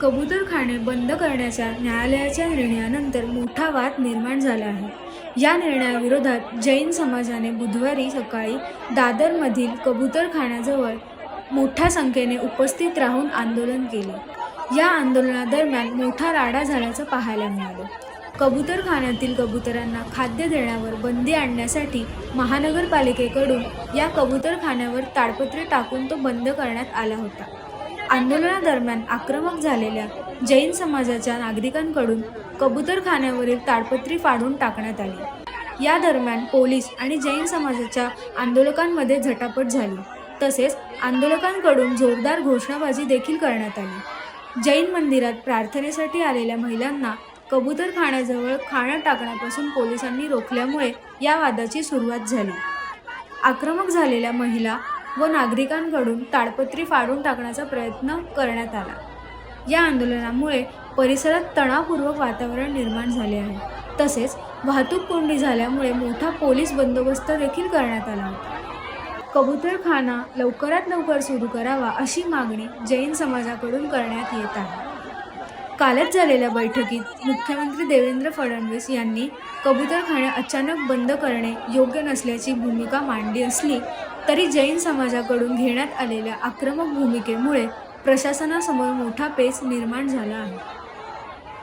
कबूतरखाने बंद करण्याच्या न्यायालयाच्या निर्णयानंतर मोठा वाद निर्माण झाला आहे. या निर्णयाविरोधात जैन समाजाने बुधवारी सकाळी दादरमधील कबूतरखान्याजवळ मोठ्या संख्येने उपस्थित राहून आंदोलन केले. या आंदोलनादरम्यान मोठा राडा झाल्याचं पाहायला मिळालं. कबूतरखान्यातील कबुतरांना खाद्य देण्यावर बंदी आणण्यासाठी महानगरपालिकेकडून या कबूतरखान्यावर ताडपत्रे टाकून तो बंद करण्यात आला होता. आंदोलनादरम्यान आक्रमक झालेल्या जैन समाजाच्या नागरिकांकडून कबूतरखान्यावरील ताडपत्री फाडून टाकण्यात आली. या दरम्यान पोलीस आणि जैन समाजाच्या आंदोलकांमध्ये झटापट झाली. तसेच आंदोलकांकडून जोरदार घोषणाबाजी देखील करण्यात आली. जैन मंदिरात प्रार्थनेसाठी आलेल्या महिलांना कबूतरखान्याजवळ खाणं टाकण्यापासून पोलिसांनी रोखल्यामुळे या वादाची सुरुवात झाली. आक्रमक झालेल्या महिला व नागरिकांकडून ताडपत्री फाडून टाकण्याचा प्रयत्न करण्यात आला. या आंदोलनामुळे परिसरात तणावपूर्वक वातावरण निर्माण झाले आहे. तसेच वाहतूक कोंडी झाल्यामुळे मोठा पोलीस बंदोबस्त देखील करण्यात आला होता. कबूतरखाना लवकरात लवकर सुरू करावा अशी मागणी जैन समाजाकडून करण्यात येत आहे. कालच झालेल्या बैठकीत मुख्यमंत्री देवेंद्र फडणवीस यांनी कबूतरखाने अचानक बंद करणे योग्य नसल्याची भूमिका मांडली असली तरी जैन समाजाकडून घेण्यात आलेल्या आक्रमक भूमिकेमुळे प्रशासनासमोर मोठा पेच निर्माण झाला आहे.